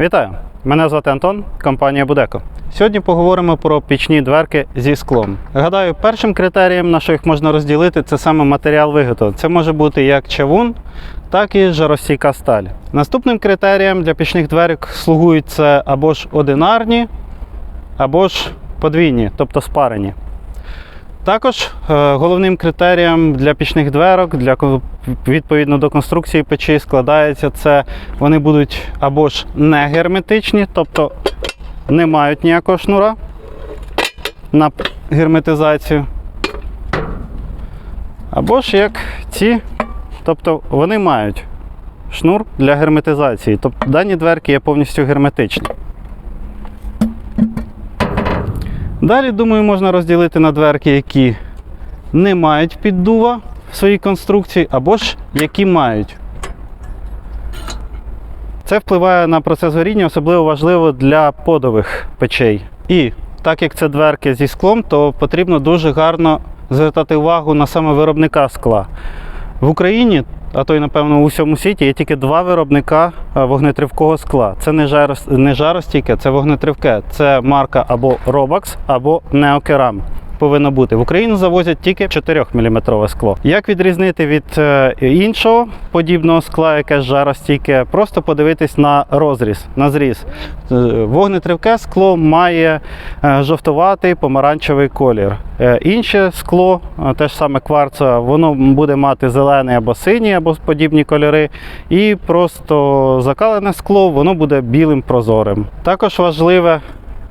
Вітаю! Мене звати Антон, компанія Будеко. Сьогодні поговоримо про пічні дверки зі склом. Гадаю, першим критерієм, на що їх можна розділити, це саме матеріал виготовлення. Це може бути як чавун, так і жаростійка сталь. Наступним критерієм для пічних дверок слугують це або ж одинарні, або ж подвійні, тобто спарені. Також е, головним критерієм для пічних дверок, для відповідно до конструкції печі складається це вони будуть або ж не герметичні, тобто не мають ніякого шнура на герметизацію. Або ж як ці, тобто вони мають шнур для герметизації. Тобто дані дверки є повністю герметичні. Далі, думаю, можна розділити на дверки, які не мають піддува в своїй конструкції, або ж які мають. Це впливає на процес горіння, особливо важливо для подових печей. І так як це дверки зі склом, то потрібно дуже гарно звертати увагу на саме виробника скла. В Україні, а то й напевно у всьому світі, є тільки два виробника е, вогнетривкого скла. Це не, жарос- не жаростійке, це вогнетривке. Це марка або Robax, або Neokeram. Повинно бути. В Україну завозять тільки 4 мм скло. Як відрізнити від е, іншого подібного скла, яке жаростійке? Просто подивитись на розріз, на зріз. Е, Вогнетривке скло має е, жовтуватий помаранчевий колір. Інше скло, те ж саме кварцеве, воно буде мати зелений або синій, або подібні кольори. І просто закалене скло, воно буде білим прозорим. Також важливе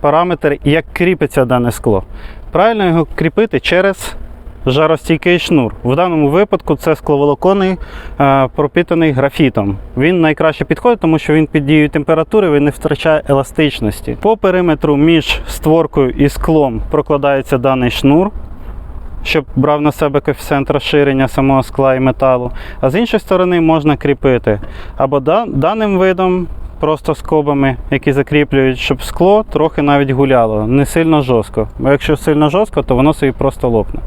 параметр, як кріпиться дане скло. Правильно його кріпити через жаростійкий шнур. В даному випадку це скловолоконний е, пропитаний графітом. Він найкраще підходить, тому що він під дією температури він не втрачає еластичності. По периметру між створкою і склом прокладається даний шнур. Щоб брав на себе коефіцієнт розширення самого скла і металу. А з іншої сторони можна кріпити або да- даним видом, просто скобами, які закріплюють, щоб скло трохи навіть гуляло, не сильно жорстко. Бо якщо сильно жорстко, то воно собі просто лопне.